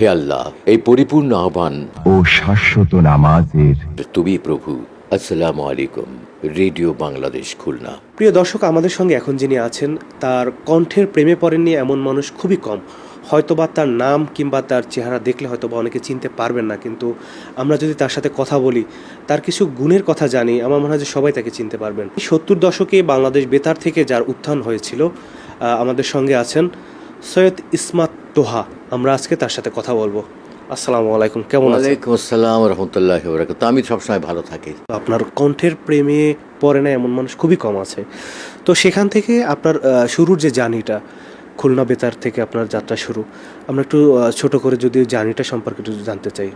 হে আল্লাহ এই পরিপূর্ণ আহ্বান। ও শাশ্বত নামাজের। তুমি প্রভু আসসালামু আলাইকুম রেডিও বাংলাদেশ খুলনা। প্রিয় দর্শক আমাদের সঙ্গে এখন যিনি আছেন তার কণ্ঠের প্রেমে পড়েননি এমন মানুষ খুবই কম। হয়তোবা তার নাম কিংবা তার চেহারা দেখলে হয়তোবা অনেকে চিনতে পারবেন না কিন্তু আমরা যদি তার সাথে কথা বলি তার কিছু গুণের কথা জানি আমার মনে হয় যে সবাই তাকে চিনতে পারবেন। সত্তর দশকে বাংলাদেশ বেতার থেকে যার উত্থান হয়েছিল আমাদের সঙ্গে আছেন সৈয়দ ইসমাত তোহা। আমরা আজকে তার সাথে কথা বলব। আসসালামু আলাইকুম কেমন আছেন? ওয়ালাইকুম আসসালাম রহমতুল্লাহ বরাকাত আমি সবসময় ভালো থাকি। আপনার কণ্ঠের প্রেমে পড়ে না এমন মানুষ খুবই কম আছে। তো সেখান থেকে আপনার শুরুর যে জার্নিটা খুলনা বেতার থেকে আপনার যাত্রা শুরু আমরা একটু ছোট করে যদি ওই জার্নিটা সম্পর্কে একটু জানতে চাই।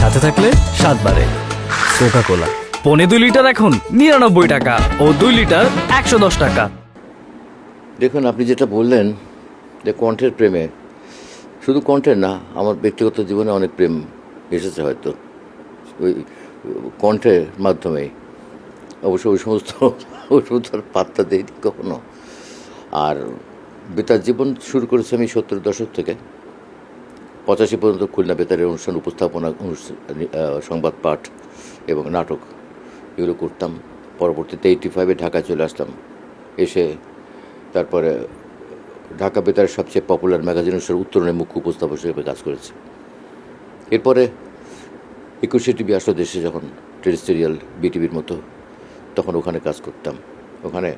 সাথে থাকলে স্বাদ বাড়ে। কোকা কোলা পনে দুই লিটার এখন নিরানব্বই টাকা ও দুই লিটার একশো দশ টাকা। দেখুন, আপনি যেটা বললেন, যে কণ্ঠের প্রেমে, শুধু কণ্ঠের না, আমার ব্যক্তিগত জীবনে অনেক প্রেম এসেছে হয়তো। ওই, কণ্ঠের মাধ্যমেই অবশ্য ওই সমস্ত ওই সমস্ত পাত্তা দিইনি কখনো। আর বেতার জীবন শুরু করেছি আমি সত্তর দশক থেকে। পঁচাশি পর্যন্ত খুলনা বেতারের অনুষ্ঠান, উপস্থাপনা সংবাদ পাঠ এবং নাটক এগুলো করতাম। পরবর্তীতে এইটি ফাইভে ঢাকা চলে আসলাম। এসে তারপরে ঢাকা বেতারের সবচেয়ে পপুলার ম্যাগাজিন অনুষ্ঠান উত্তরণের মুখ্য উপস্থাপক হিসেবে কাজ করেছে। এরপরে একুশে টিভি আসলো দেশে যখন টেরিস্টেরিয়াল বিটিভির মতো, তখন ওখানে কাজ করতাম। ওখানে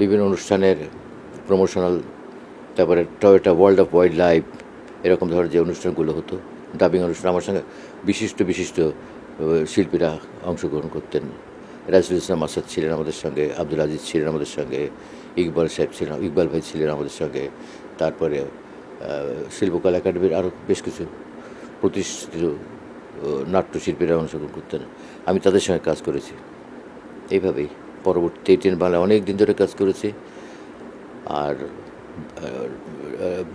বিভিন্ন অনুষ্ঠানের প্রমোশনাল তারপরে Toyota world of wildlife এরকম ধরনের যে অনুষ্ঠানগুলো হতো ডাবিং অনুষ্ঠান, আমার সঙ্গে বিশিষ্ট বিশিষ্ট শিল্পীরা অংশগ্রহণ করতেন। রাজুল ইসলাম আসাদ ছিলেন আমাদের সঙ্গে, আব্দুল আজিজ ছিলেন আমাদের সঙ্গে, ইকবাল সাহেব ছিলেন, ইকবাল ভাই ছিলেন আমাদের সঙ্গে, তারপরে শিল্পকলা একাডেমির আরও বেশ কিছু প্রতিষ্ঠিত নাট্যশিল্পীরা অংশগ্রহণ করতেন। আমি তাদের সঙ্গে কাজ করেছি। এইভাবেই পরবর্তী টেন বাংলা অনেক দিন ধরে কাজ করেছি। আর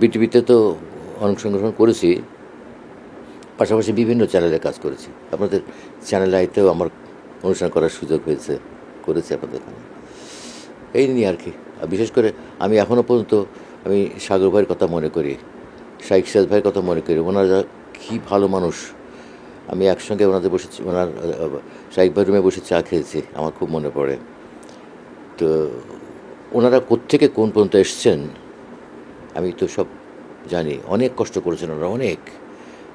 বিটিভিতে তো অংশগ্রহণ করেছি, পাশাপাশি বিভিন্ন চ্যানেলে কাজ করেছি। আপনাদের চ্যানেল আইতেও আমার অনুষ্ঠান করার সুযোগ হয়েছে, করেছি আপনাদের এখানে। এই নিয়ে আর কি। বিশেষ করে আমি এখনও পর্যন্ত আমি সাগর ভাইয়ের কথা মনে করি শাইক সাদ ভাইয়ের কথা মনে করি। ওনারা কী ভালো মানুষ। আমি একসঙ্গে ওনাদের বসেছি, ওনার শাইক ভাই রুমে বসে চা খেয়েছি, আমার খুব মনে পড়ে। তো ওনারা কোত্থেকে কোন পর্যন্ত এসছেন, আমি তো সব জানি। অনেক কষ্ট করেছেন ওনারা, অনেক।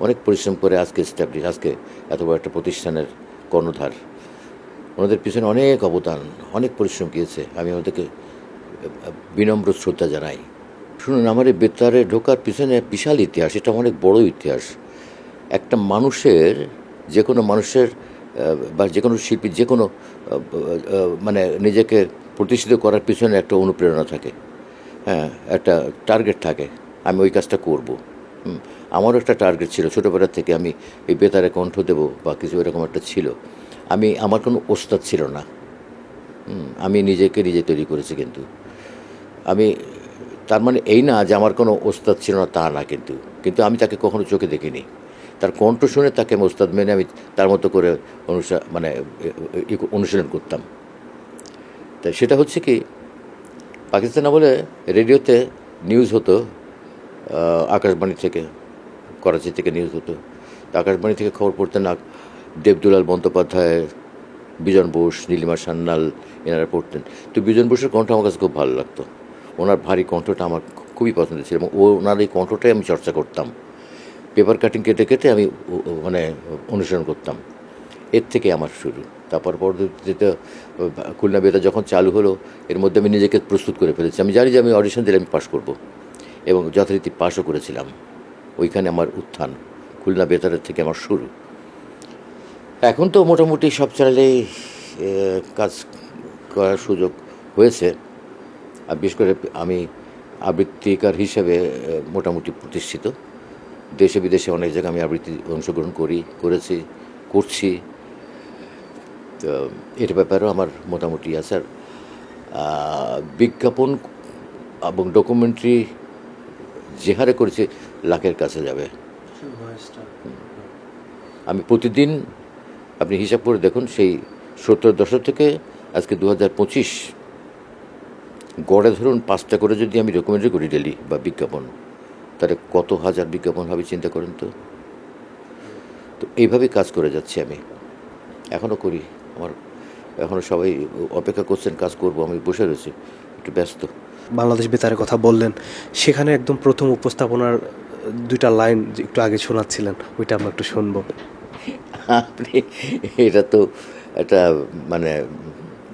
অনেক পরিশ্রম করে আজকে স্ট্যাবলিশ আজকে এত বড় একটা প্রতিষ্ঠানের কর্ণধার। ওনাদের পিছনে অনেক অবদান, অনেক পরিশ্রম গিয়েছে। আমি ওদেরকে বিনম্র শ্রদ্ধা জানাই। শুনুন আমার এই বেতারে ঢোকার পিছনে বিশাল ইতিহাস, এটা অনেক বড় ইতিহাস। একটা মানুষের যে কোনো মানুষের বা যে কোনো শিল্পী যে কোনো মানে নিজেকে প্রতিষ্ঠিত করার পিছনে একটা অনুপ্রেরণা থাকে। হ্যাঁ একটা টার্গেট থাকে, আমি ওই কাজটা করব। আমারও একটা টার্গেট ছিল, ছোটোবেলা থেকে আমি এই বেতারে কণ্ঠ দেবো বা কিছু এরকম একটা ছিল। আমি, আমার কোনো ওস্তাদ ছিল না। আমি নিজেকে নিজে তৈরি করেছি কিন্তু। আমি, তার মানে এই না যে আমার কোনো ওস্তাদ ছিল না, তা না কিন্তু। কিন্তু আমি তাকে কখনো চোখে দেখিনি। তার কণ্ঠ শুনে তাকে ওস্তাদ মেনে আমি তার মতো করে অনুসা মানে অনুশীলন করতাম। তাই সেটা হচ্ছে কি, পাকিস্তান বলে রেডিওতে নিউজ হতো আকাশবাণী থেকে, করাচি থেকে নিউজ হতো। আকাশবাণী থেকে খবর পড়তেন না দেবদুলাল বন্দ্যোপাধ্যায়, বিজন বোস, নীলিমা সান্যাল এনারা পড়তেন। তো বিজন বোসের কণ্ঠ আমার কাছে খুব ভালো লাগতো। ওনার ভারী কণ্ঠটা আমার খুবই পছন্দ ছিল এবং ওনার এই কণ্ঠটাই আমি চর্চা করতাম। পেপার কাটিং কেটে কেটে আমি মানে অনুসরণ করতাম। এর থেকে আমার শুরু। তারপর পরবর্তীতে, খুলনা বেতা যখন চালু হলো, এর মধ্যে আমি নিজেকে প্রস্তুত করে ফেলেছি। আমি জানি যে আমি অডিশন দিলে আমি পাশ করব এবং যথারীতি পাশও করেছিলাম। ওইখানে আমার উত্থান, খুলনা বেতারের থেকে আমার শুরু। এখন তো মোটামুটি সব চ্যানেলেই কাজ করার সুযোগ হয়েছে। আর বিশেষ করে আমি আবৃত্তিকার হিসেবে মোটামুটি প্রতিষ্ঠিত। দেশে বিদেশে অনেক জায়গায় আমি আবৃত্তি অংশগ্রহণ করি করেছি করছি। তো এর ব্যাপারেও আমার মোটামুটি আছে। আর বিজ্ঞাপন এবং ডকুমেন্টারি যে হারে করেছি লাখের কাছে যাবে। আমি প্রতিদিন আপনি হিসাব করে দেখুন, সেই সত্তর দশক থেকে আজকে দু হাজার পঁচিশ। গড়ে ধরুন পাঁচটা করে যদি আমি রেকমেন্ডই করি ডেলি বা বিজ্ঞাপন, তাহলে কত হাজার বিজ্ঞাপন হবে চিন্তা করেন তো? তো এইভাবেই কাজ করে যাচ্ছি আমি। এখনও করি। আমার এখনও সবাই অপেক্ষা করছেন, কাজ করব, আমি বসে রয়েছি, একটু ব্যস্ত। বাংলাদেশ বেতারের কথা বললেন, সেখানে একদম প্রথম উপস্থাপনার দুইটা লাইন একটু আগে শোনাচ্ছিলেন, ওইটা আমরা একটু শুনব। আপনি এটা তো একটা মানে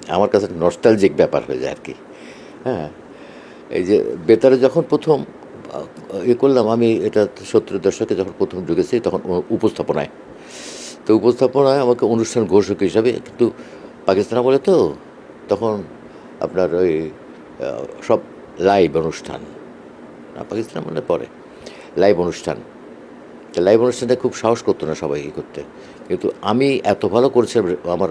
আমার কাছে নস্টালজিক ব্যাপার হয়ে যায় আর কি হ্যাঁ এই যে বেতারে যখন প্রথম এ করলাম, আমি এটা সত্তর দশকে যখন প্রথম ঢুকেছি, তখন উপস্থাপনায়। তো উপস্থাপনায় আমাকে অনুষ্ঠান ঘোষক হিসাবে, কিন্তু পাকিস্তান বলে তো, তখন আপনার ওই সব লাইভ অনুষ্ঠান। পাকিস্তান মানে পরে। লাইভ অনুষ্ঠান। লাইভ অনুষ্ঠানটা খুব সাহস করতো না সবাই করতে। কিন্তু আমি এত ভালো করেছিলাম আমার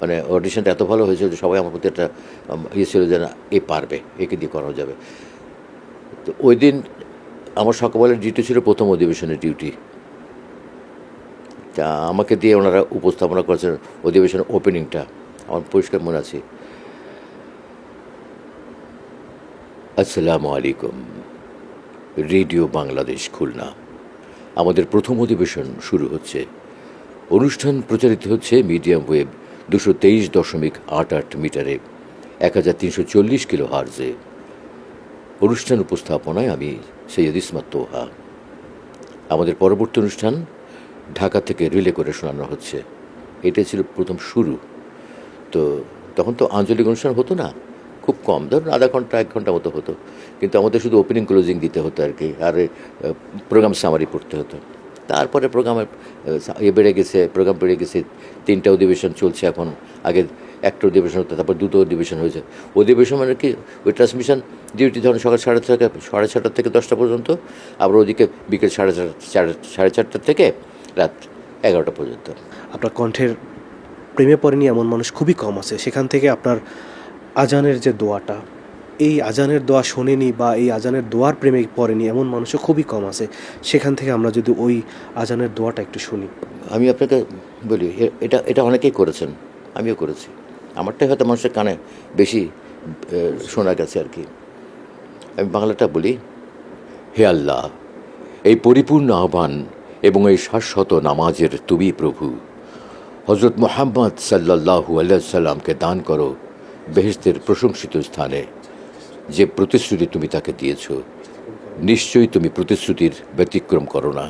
মানে অডিশনটা এত ভালো হয়েছিল যে সবাই আমার প্রতি একটা ইয়ে ছিল যে না, এ পারবে, একে দিয়ে করানো যাবে। তো ওই দিন আমার সকালের ডিউটি ছিল প্রথম অধিবেশনের ডিউটি। তা আমাকে দিয়ে ওনারা উপস্থাপনা করেছেন অধিবেশনের ওপেনিংটা আমার পরিষ্কার মনে আছে। আসসালামু আলাইকুম রেডিও বাংলাদেশ খুলনা। আমাদের প্রথম অধিবেশন শুরু হচ্ছে। অনুষ্ঠান প্রচারিত হচ্ছে মিডিয়াম ওয়েব দুশো তেইশ দশমিক আট আট মিটারে, এক হাজার তিনশো চল্লিশ কিলো হার্জে অনুষ্ঠান উপস্থাপনায় আমি সৈয়দ ইসমাত তোহা। আমাদের পরবর্তী অনুষ্ঠান ঢাকা থেকে রিলে করে শোনানো হচ্ছে। এটাই ছিল প্রথম শুরু। তো তখন তো আঞ্চলিক অনুষ্ঠান হতো না, খুব কম, ধরুন আধা ঘণ্টা, এক ঘণ্টা মতো হতো। কিন্তু আমাদের শুধু ওপেনিং ক্লোজিং দিতে হতো আর কি, আর প্রোগ্রাম সামারি পড়তে হতো। তারপরে প্রোগ্রামের ইয়ে বেড়ে গেছে, প্রোগ্রাম বেড়ে গেছে, তিনটা অধিবেশন চলছে এখন, আগে একটা অধিবেশন হতো, তারপর দুটো অধিবেশন হয়েছে। অধিবেশন মানে কি? ওই ট্রান্সমিশন ডিউটি ধরুন সকাল সাড়ে ছটা সাড়ে ছটা থেকে দশটা পর্যন্ত, আবার ওদিকে বিকেল সাড়ে চার চার- সাড়ে চারটা থেকে রাত এগারোটা পর্যন্ত। আপনার কণ্ঠের প্রেমে পড়েনি এমন মানুষ খুবই কম আছে। সেখান থেকে আপনার আজানের যে দোয়াটা এই আজানের দোয়া শোনেনি বা এই আজানের দোয়ার প্রেমে পড়েনি, এমন মানুষও খুবই কম আছে। সেখান থেকে আমরা যদি ওই আজানের দোয়াটা একটু শুনি। আমি আপনাকে বলি এটা এটা অনেকেই করেছেন, আমিও করেছি। আমারটাই হয়তো মানুষের কানে বেশি শোনা গেছে আর কি। আমি বাংলাটা বলি, হে আল্লাহ, এই পরিপূর্ণ আহ্বান এবং এই শাশ্বত নামাজের তুমি প্রভু হজরত মোহাম্মদ সাল্লাল্লাহু আল্লাহ সাল্লামকে দান করো বেহেস্তের প্রশংসিত স্থানে। যে প্রতিশ্রুতি তুমি তাকে দিয়েছ নিশ্চয়ই তুমি প্রতিশ্রুতির ব্যতিক্রম করো না।